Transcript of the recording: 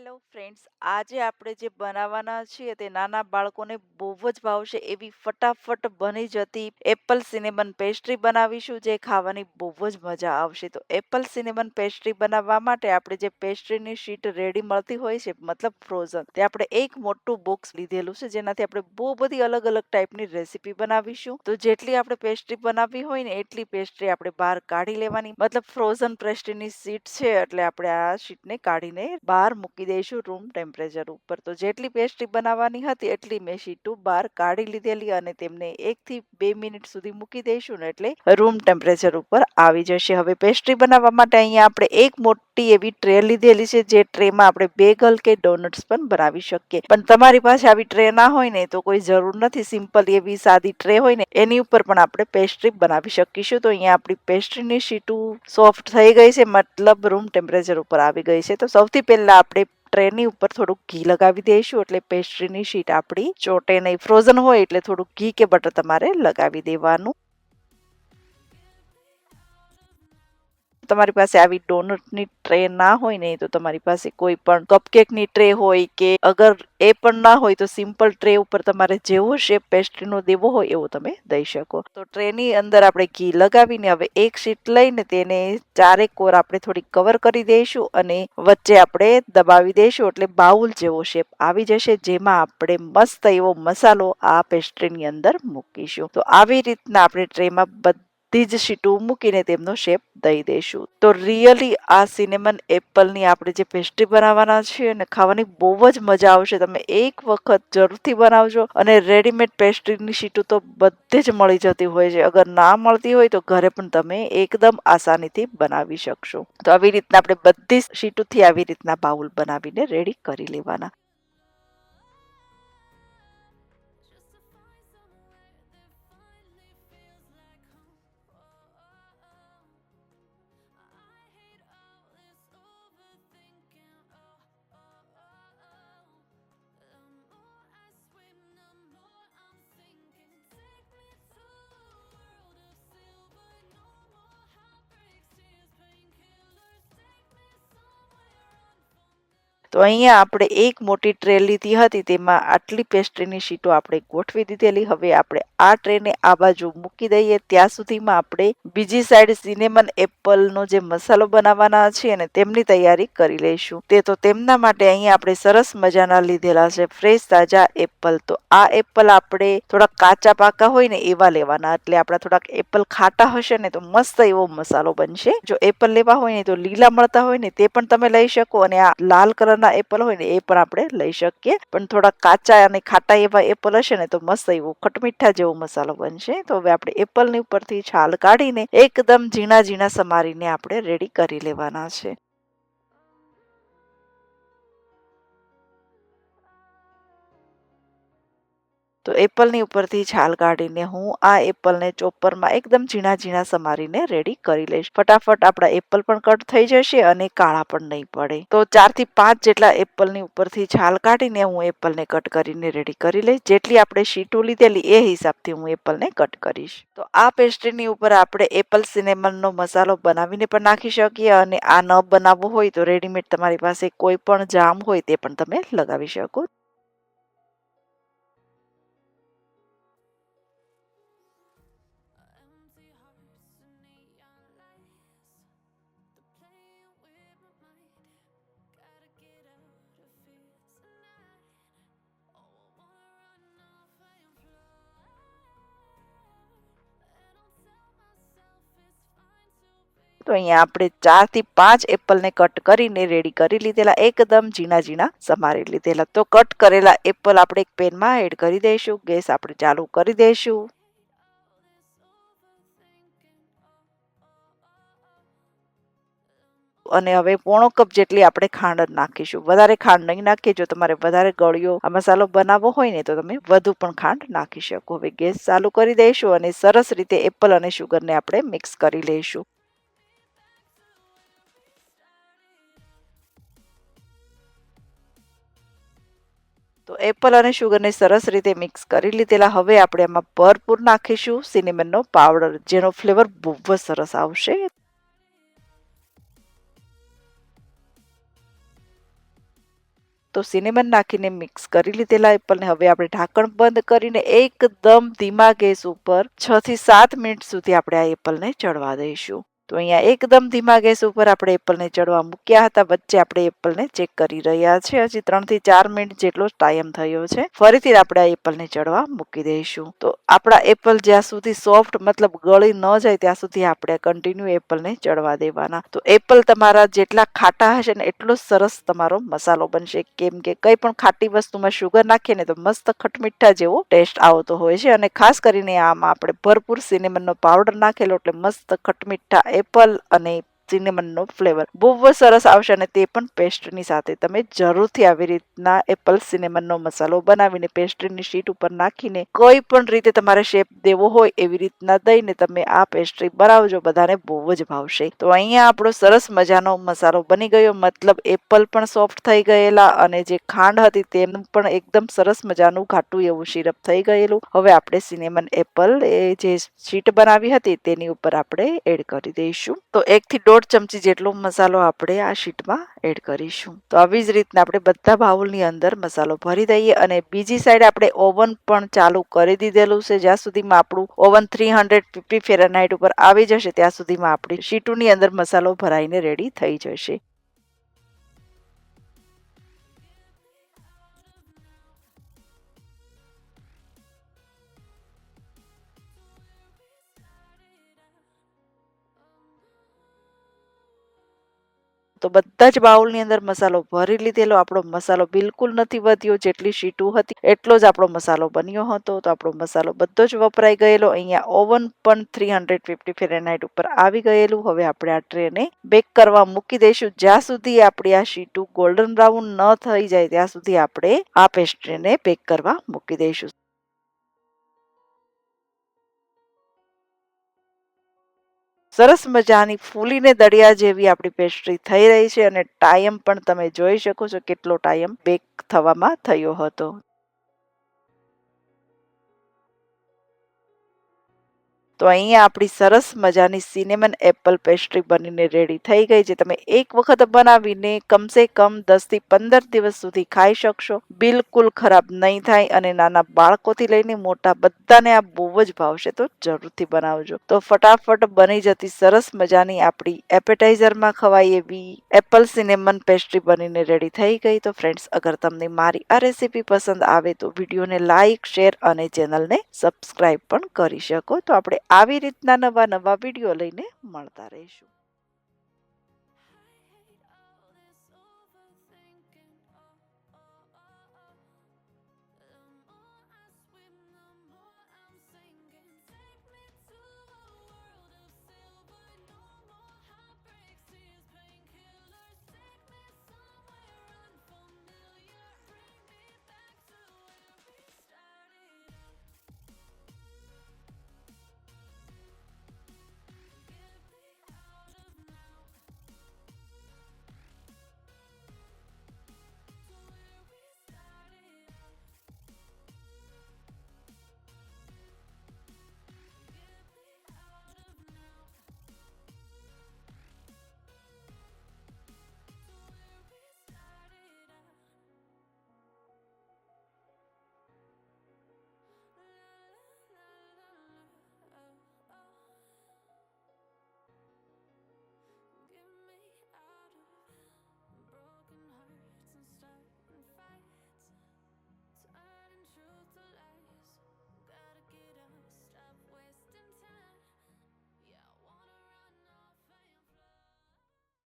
Hello friends, આજે આપણે જે બનાવવાના છીએ તે નાના બાળકોને બહુ જ ભાવશે એવી ફટાફટ બની જતી એપલ સિનેમન પેસ્ટ્રી બનાવીશું જે ખાવાની બહુ જ મજા આવશે. તો એપલ સિનેમન પેસ્ટ્રી બનાવવા માટે આપણે જે પેસ્ટ્રીની શીટ રેડી મળતી હોય છે, મતલબ ફ્રોઝન, તે આપણે એક મોટું બોક્સ લીધેલું છે, જેનાથી આપણે બહુ બધી અલગ અલગ ટાઈપની રેસીપી બનાવીશું. તો જેટલી આપણે પેસ્ટ્રી બનાવવી હોય ને એટલી પેસ્ટ્રી આપણે બહાર કાઢી લેવાની. મતલબ ફ્રોઝન પેસ્ટ્રીની શીટ છે એટલે આપણે આ શીટને કાઢીને બહાર મૂકી દઈશું રૂમ ટેમ્પરેચર ઉપર. તો જેટલી પેસ્ટ્રી બનાવવાની હતી એટલી મેં શીટું બહાર કાઢી લીધેલી અને તેમને એકથી બે મિનિટ સુધી મૂકી દઈશું ને એટલે રૂમ ટેમ્પરેચર ઉપર આવી જશે. હવે પેસ્ટ્રી બનાવવા માટે અહીંયા આપણે એક મોટી એવી ટ્રે લીધેલી છે, જે ટ્રેમાં આપણે બેગલ કે ડોનટ્સ પણ બનાવી શકીએ. પણ તમારી પાસે આવી ટ્રે ના હોય ને તો કોઈ જરૂર નથી. સિમ્પલ એવી સાદી ટ્રે હોય ને એની ઉપર પણ આપણે પેસ્ટ્રી બનાવી શકીશું. તો અહીંયા આપણી પેસ્ટ્રીની શીટું સોફ્ટ થઈ ગઈ છે. મતલબ રૂમ ટેમ્પરેચર ઉપર આવી ગઈ છે. તો સૌથી પહેલા આપણે ટ્રેની ઉપર થોડુંક ઘી લગાવી દઈશું, એટલે પેસ્ટ્રીની શીટ આપણી ચોટે નહીં. ફ્રોઝન હોય એટલે થોડુંક ઘી કે બટર તમારે લગાવી દેવાનું. તમારી પાસે આવી ડોનટની ટ્રે ના હોય ને, તો તમારી પાસે કોઈ પણ કપકેકની ટ્રે હોય કે અગર એ પણ ના હોય, તો સિમ્પલ ટ્રે ઉપર તમારે જેવો શેપ પેસ્ટ્રીનો દેવો હોય, એવો તમે દઈ શકો. તો ટ્રેની અંદર આપણે ઘી લગાવીને હવે એક શીટ લઈને તેને ચારેક કોર આપણે થોડી કવર કરી દઈશું અને વચ્ચે આપણે દબાવી દઈશું, એટલે બાઉલ જેવો શેપ આવી જશે, જેમાં આપણે મસ્ત એવો મસાલો આ પેસ્ટ્રીની અંદર મૂકીશું. તો આવી રીતના આપણે ટ્રેમાં બધા જ શીટું મૂકીને તેમનો શેપ દઈ દઈશું. તો રિયલી આ સિનેમન એપલની આપણે જે પેસ્ટ્રી બનાવવાના છીએ અને ખાવાની બહુ જ મજા આવશે. તમે એક વખત જરૂરથી બનાવજો અને રેડીમેડ પેસ્ટ્રીની શીટું તો બધે જ મળી જતી હોય છે. અગર ના મળતી હોય તો ઘરે પણ તમે એકદમ આસાનીથી બનાવી શકશો. તો આવી રીતના આપણે બધી શીટોથી આવી રીતના બાઉલ બનાવીને રેડી કરી લેવાના. તો અહીંયા આપણે એક મોટી ટ્રે લીધી હતી, તેમાં આટલી પેસ્ટ્રીની શીટો આપણે ગોઠવી દીધેલી. હવે આપણે આ ટ્રેને આ બાજુ મૂકી દઈએ. ત્યાં સુધીમાં આપણે બીજી સાઈડ સિનેમન એપલનો જે મસાલો બનાવવાના છે અને તેમની તૈયારી કરી લઈશું. તે તો તેમના માટે અહીંયા આપણે સરસ મજાના લીધેલા છે ફ્રેશ તાજા એપલ તો આ એપલ આપણે થોડા કાચા પાકા હોય ને એવા લેવાના. એટલે આપણા થોડાક એપલ ખાટા હશે ને તો મસ્ત એવો મસાલો બનશે. જો એપલ લેવા હોય ને તો લીલા મળતા હોય ને તે પણ તમે લઈ શકો અને આ લાલ કલર કલરના એપલ હોય ને એ પણ આપણે લઈ શકીએ. પણ થોડા કાચા અને ખાટા એવા એપલ હશે ને તો મસ્ત એવું ખટમીઠા જેવો મસાલો બનશે. તો હવે આપણે એપલની ઉપરથી છાલ કાઢીને એકદમ ઝીણા ઝીણા સમારીને આપણે રેડી કરી લેવાના છે. તો એપલની ઉપરથી છાલ કાઢીને હું આ એપલને ચોપરમાં એકદમ ઝીણા ઝીણા સમારીને રેડી કરી લઈશ. ફટાફટ આપણા એપલ પણ કટ થઈ જશે અને કાળા પણ નહીં પડે. તો ચારથી પાંચ જેટલા એપલની ઉપરથી છાલ કાઢીને હું એપલને કટ કરીને રેડી કરી લઈશ. જેટલી આપણે શીટો લીધેલી એ હિસાબથી હું એપલને કટ કરીશ. તો આ પેસ્ટ્રીની ઉપર આપણે એપલ સિનેમનનો મસાલો બનાવીને પણ નાખી શકીએ અને આ ન બનાવવો હોય તો રેડીમેડ તમારી પાસે કોઈ પણ જામ હોય તે પણ તમે લગાવી શકો તો અહીંયા આપણે ચારથી પાંચ એપલને કટ કરીને રેડી કરી લીધેલા, એકદમ ઝીણા ઝીણા સમારી લીધેલા. તો કટ કરેલા એપલ આપણે એક પેનમાં એડ કરી દઈશું, ગેસ આપણે ચાલુ કરી દઈશું. અને હવે પોણો કપ જેટલી આપણે ખાંડ નાખીશું. વધારે ખાંડ નહીં નાખીએ, જો તમારે વધારે ગળ્યો આ મસાલો બનાવવો હોય ને, તો તમે વધુ પણ ખાંડ નાખી શકો. હવે ગેસ ચાલુ કરી દઈશું અને સરસ રીતે એપલ અને શુગરને આપણે મિક્સ કરી લઈશું. તો એપલ અને શુગરને સરસ રીતે મિક્સ કરી લીધેલા. હવે આપણે એમાં ભરપૂર નાખીશું સિનેમનનો પાવડર, જેનો ફ્લેવર બહુ જ સરસ આવશે. તો સિનેમન નાખીને મિક્સ કરી લીધેલા એપલને હવે આપણે ઢાંકણ બંધ કરીને એકદમ ધીમા ગેસ ઉપર છ થી સાત મિનિટ સુધી આપણે આ એપલને ચડવા દઈશું. તો અહીંયા એકદમ ધીમા ગેસ ઉપર આપણે એપલને ચડવા મૂક્યા હતા. વચ્ચે આપણે એપલને ચેક કરી રહ્યા છે. હજી ત્રણથી ચાર મિનિટ જેટલો ટાઈમ થયો છે. ફરીથી આપણે આ એપલને ચડવા મૂકી દઈશું. તો આપણા એપલ જ્યાં સુધી સોફ્ટ મતલબ ગળી ન જાય ત્યાં સુધી આપણે કન્ટિન્યુ એપલને ચડવા દેવાના. તો એપલ તમારા જેટલા ખાટા હશે ને એટલો સરસ તમારો મસાલો બનશે. કેમ કે કઈ પણ ખાટી વસ્તુમાં શુગર નાખીએ ને તો મસ્ત ખટમીઠા જેવો ટેસ્ટ આવતો હોય છે. અને ખાસ કરીને આમાં આપણે ભરપૂર સિનેમનનો પાવડર નાખેલો એટલે મસ્ત ખટમીઠા એપલ અને સિનેમનનો ફ્લેવર બહુ જ સરસ આવશે અને તે પણ પેસ્ટ્રીની સાથે. તમે જરૂરથી આવી રીતના એપલ સિનેમનનો મસાલો બનાવીને પેસ્ટ્રીની શીટ ઉપર નાખીને કોઈ પણ રીતે તમારે શેપ દેવો હોય એવી રીતના દઈને તમે આ પેસ્ટ્રી બનાવજો. બધાને બહુ જ ભાવશે. તો અહીંયા આપણો સરસ મજાનો મસાલો બની ગયો. મતલબ એપલ પણ સોફ્ટ થઈ ગયેલા અને જે ખાંડ હતી તેનું પણ એકદમ સરસ મજાનું ઘાટું એવું સિરપ થઈ ગયેલું. હવે આપણે સિનેમન એપલ એ જે શીટ બનાવી હતી તેની ઉપર આપણે એડ કરી દઈશું. તો એકથી દોઢ ચમચી જેટલો મસાલો આપણે આ શીટમાં એડ કરીશું. તો આવી જ રીતના આપણે બધા બાઉલની અંદર મસાલો ભરી દઈએ અને બીજી સાઈડ આપણે ઓવન પણ ચાલુ કરી દીધેલું છે. જ્યાં સુધીમાં આપણું oven three hundred fifty Fahrenheit ઉપર આવી જશે, ત્યાં સુધીમાં આપણી શીટુની અંદર મસાલો ભરાઈને રેડી થઈ જશે. તો બધા જ બાઉલની અંદર મસાલો ભરી લીધેલો. આપણો મસાલો બિલકુલ નથી વધ્યો. જેટલી શીટું હતી એટલો જ આપણો મસાલો બન્યો હતો. તો આપણો મસાલો બધો જ વપરાઈ ગયેલો. અહીંયા ઓવન પણ થ્રી હંડ્રેડ ફિફ્ટી ફેરેનાઇટ ઉપર આવી ગયેલું. હવે આપણે આ ટ્રેને બેક કરવા મૂકી દઈશું. જ્યાં સુધી આપણી આ શીટું ગોલ્ડન બ્રાઉન ન થઈ જાય, ત્યાં સુધી આપણે આ પેસ્ટ્રીને બેક કરવા મૂકી દઈશું. સરસ મજાની ફૂલીને દળિયા જેવી આપણી પેસ્ટ્રી થઈ રહી છે અને ટાઈમ પણ તમે જોઈ શકો છો કેટલો ટાઈમ બેક થવામાં થયો હતો. તો અહીંયા આપણી સરસ મજાની સિનેમન એપલ પેસ્ટ્રી બનીને રેડી થઈ ગઈ છે. તમે એક વખત બનાવીને કમસે કમ દસથી પંદર દિવસ સુધી ખાઈ શકશો. બિલકુલ ખરાબ નહીં થાય અને નાના બાળકોથી લઈને મોટા બધાને આ બહુ જ ભાવશે તો જરૂરથી બનાવજો. તો ફટાફટ બની જતી સરસ મજાની આપણી એપેટાઇઝરમાં ખવાય એવી એપલ સિનેમન પેસ્ટ્રી બનીને રેડી થઈ ગઈ. તો ફ્રેન્ડ્સ અગર તમને મારી આ રેસીપી પસંદ આવે તો વિડીયોને લાઈક શેર અને ચેનલને સબસ્ક્રાઈબ પણ કરી શકો. તો આપણે આવી રીતના નવા નવા વીડિયો લઈને મળતા રહીશું.